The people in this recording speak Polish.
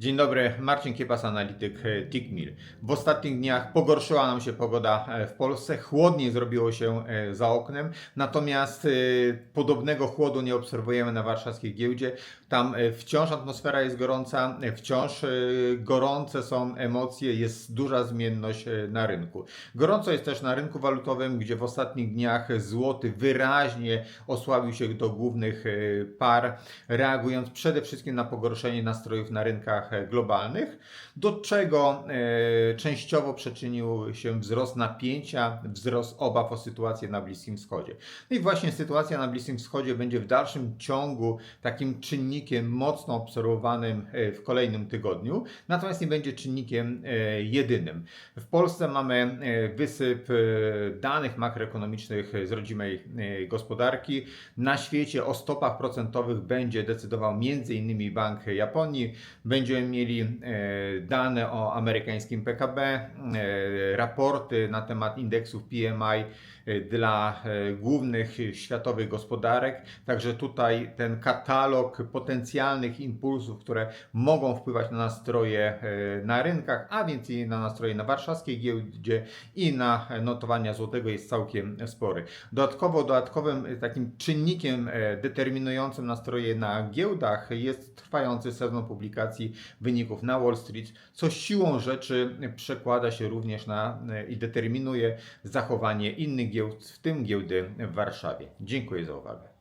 Dzień dobry, Marcin Kiepas, analityk e, TICMIL. W ostatnich dniach pogorszyła nam się pogoda e, w Polsce, chłodniej zrobiło się e, za oknem, natomiast podobnego chłodu nie obserwujemy na warszawskiej giełdzie. Tam wciąż atmosfera jest gorąca, wciąż gorące są emocje, jest duża zmienność na rynku. Gorąco jest też na rynku walutowym, gdzie w ostatnich dniach złoty wyraźnie osłabił się do głównych par, reagując przede wszystkim na pogorszenie nastrojów na rynkach e, globalnych, do czego e, częściowo przyczynił się wzrost napięcia, wzrost obaw o sytuację na Bliskim Wschodzie. No i właśnie sytuacja na Bliskim Wschodzie będzie w dalszym ciągu takim czynnikiem mocno obserwowanym e, w kolejnym tygodniu, natomiast nie będzie czynnikiem jedynym. W Polsce mamy wysyp danych makroekonomicznych z rodzimej gospodarki. Na świecie o stopach procentowych będzie decydował m.in. Bank Japonii. Będziemy mieli e, dane o amerykańskim PKB, e, raporty na temat indeksów PMI e, dla głównych światowych gospodarek. Także tutaj ten katalog potencjalnych impulsów, które mogą wpływać na nastroje na rynkach, a więc i na nastroje na warszawskiej giełdzie i na notowania złotego jest całkiem spory. Dodatkowo dodatkowym takim czynnikiem determinującym nastroje na giełdach jest trwający sezon publikacji wyników na Wall Street, co siłą rzeczy przekłada się również na i determinuje zachowanie innych giełd, w tym giełdy w Warszawie. Dziękuję za uwagę.